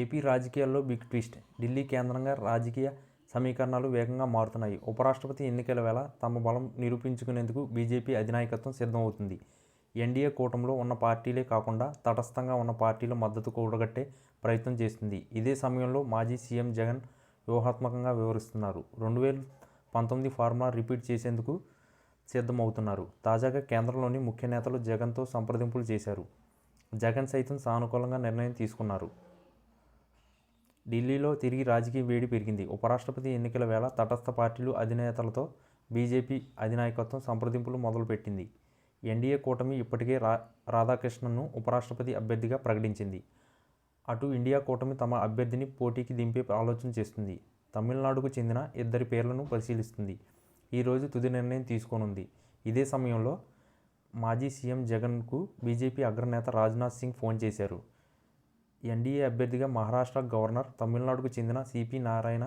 AP రాజకీయాల్లో big twist Delhi కేంద్రంగా రాజకీయ సమీకరణాలు వేగంగా మారుతున్నాయి. ఉపరాష్ట్రపతి ఎన్నికల వేళ తమ బలం నిరూపించుకునేందుకు బీజేపీ అధినాయకత్వం సిద్ధమవుతుంది. ఎన్డీఏ కూటమిలో ఉన్న పార్టీలే కాకుండా తటస్థంగా ఉన్న పార్టీల మద్దతు కూడగట్టే ప్రయత్నం చేస్తుంది. ఇదే సమయంలో మాజీ సీఎం జగన్ వ్యూహాత్మకంగా వివరిస్తున్నారు. రెండు వేల పంతొమ్మిది ఫార్ములా రిపీట్ చేసేందుకు సిద్ధమవుతున్నారు. తాజాగా కేంద్రంలోని ముఖ్య నేతలు జగన్తో సంప్రదింపులు చేశారు. జగన్ సైతం సానుకూలంగా నిర్ణయం తీసుకున్నారు. ఢిల్లీలో తిరిగి రాజకీయ వేడి పెరిగింది. ఉపరాష్ట్రపతి ఎన్నికల వేళ తటస్థ పార్టీలు అధినేతలతో బీజేపీ అధినాయకత్వం సంప్రదింపులు మొదలుపెట్టింది. ఎన్డీఏ కూటమి ఇప్పటికే రా రాధాకృష్ణన్ను ఉపరాష్ట్రపతి అభ్యర్థిగా ప్రకటించింది. అటు ఇండియా కూటమి తమ అభ్యర్థిని పోటీకి దింపే ఆలోచన చేస్తుంది. తమిళనాడుకు చెందిన ఇద్దరి పేర్లను పరిశీలిస్తుంది. ఈరోజు తుది నిర్ణయం తీసుకోనుంది. ఇదే సమయంలో మాజీ సీఎం జగన్కు బీజేపీ అగ్రనేత రాజ్నాథ్ సింగ్ ఫోన్ చేశారు. ఎన్డీఏ అభ్యర్థిగా మహారాష్ట్ర గవర్నర్ తమిళనాడుకు చెందిన సిపి నారాయణ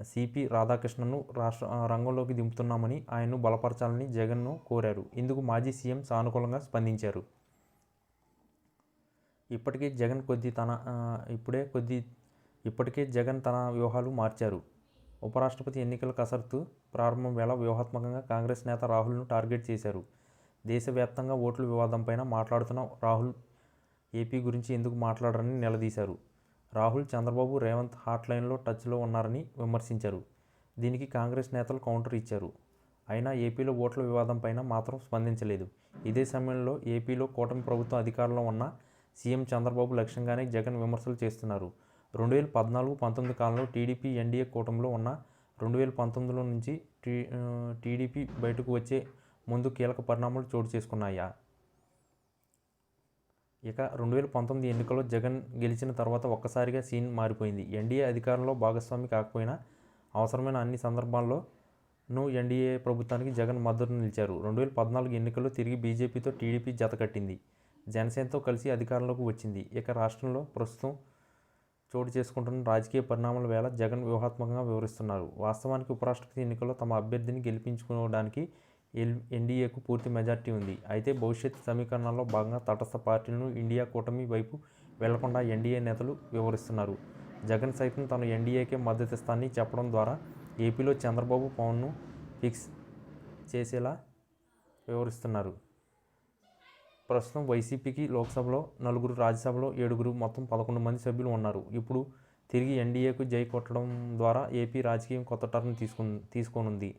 సిపి రాధాకృష్ణను రాష్ట్ర రంగంలోకి దింపుతున్నామని ఆయన్ను బలపరచాలని జగన్ను కోరారు. ఇందుకు మాజీ సీఎం సానుకూలంగా స్పందించారు. ఇప్పటికే జగన్ కొద్ది తన ఇప్పుడే కొద్ది ఇప్పటికే జగన్ తన వ్యూహాలు మార్చారు. ఉపరాష్ట్రపతి ఎన్నికల కసరత్తు ప్రారంభం వేళ వ్యూహాత్మకంగా కాంగ్రెస్ నేత రాహుల్ను టార్గెట్ చేశారు. దేశవ్యాప్తంగా ఓట్ల వివాదంపైన మాట్లాడుతున్న రాహుల్ ఏపీ గురించి ఎందుకు మాట్లాడరని నిలదీశారు. రాహుల్ చంద్రబాబు రేవంత్ హాట్లైన్లో టచ్లో ఉన్నారని విమర్శించారు. దీనికి కాంగ్రెస్ నేతలు కౌంటర్ ఇచ్చారు. అయినా ఏపీలో ఓట్ల వివాదం పైన మాత్రం స్పందించలేదు. ఇదే సమయంలో ఏపీలో కూటమి ప్రభుత్వం అధికారంలో ఉన్న సీఎం చంద్రబాబు లక్ష్యంగానే జగన్ విమర్శలు చేస్తున్నారు. రెండు వేల పద్నాలుగు పంతొమ్మిది కాలంలో టీడీపీ ఎన్డీఏ కూటమిలో ఉన్న రెండు వేల పంతొమ్మిదిలో నుంచి టీ టీడీపీ బయటకు వచ్చే ముందు కీలక పరిణామాలు చోటు చేసుకున్నాయా? ఇక రెండు వేల పంతొమ్మిది ఎన్నికల్లో జగన్ గెలిచిన తర్వాత ఒక్కసారిగా సీన్ మారిపోయింది. ఎన్డీఏ అధికారంలో భాగస్వామి కాకపోయినా అవసరమైన అన్ని సందర్భాల్లోనూ ఎన్డీఏ ప్రభుత్వానికి జగన్ మద్దతు నిలిచారు. రెండు వేల పద్నాలుగు ఎన్నికల్లో తిరిగి బీజేపీతో టీడీపీ జత కట్టింది. జనసేనతో కలిసి అధికారంలోకి వచ్చింది. ఇక రాష్ట్రంలో ప్రస్తుతం చోటు చేసుకుంటున్న రాజకీయ పరిణామాల వేళ జగన్ వ్యూహాత్మకంగా వివరిస్తున్నారు. వాస్తవానికి ఉపరాష్ట్రపతి ఎన్నికల్లో తమ అభ్యర్థిని గెలిపించుకోవడానికి ఎల్ ఎన్డీఏకు పూర్తి మెజార్టీ ఉంది. అయితే భవిష్యత్ సమీకరణాల్లో భాగంగా తటస్థ పార్టీలను ఇండియా కూటమి వైపు వెళ్ళకుండా ఎన్డీఏ నేతలు వివరిస్తున్నారు. జగన్ సైతం తను ఎన్డీఏకే మద్దతిస్తానని చెప్పడం ద్వారా ఏపీలో చంద్రబాబు పవన్ను ఫిక్స్ చేసేలా వివరిస్తున్నారు. ప్రస్తుతం వైసీపీకి లోక్సభలో నలుగురు రాజ్యసభలో ఏడుగురు మొత్తం పదకొండు మంది సభ్యులు ఉన్నారు. ఇప్పుడు తిరిగి ఎన్డీఏకు జై కొట్టడం ద్వారా ఏపీ రాజకీయం కొత్త టర్న్ తీసుకు తీసుకోనుంది.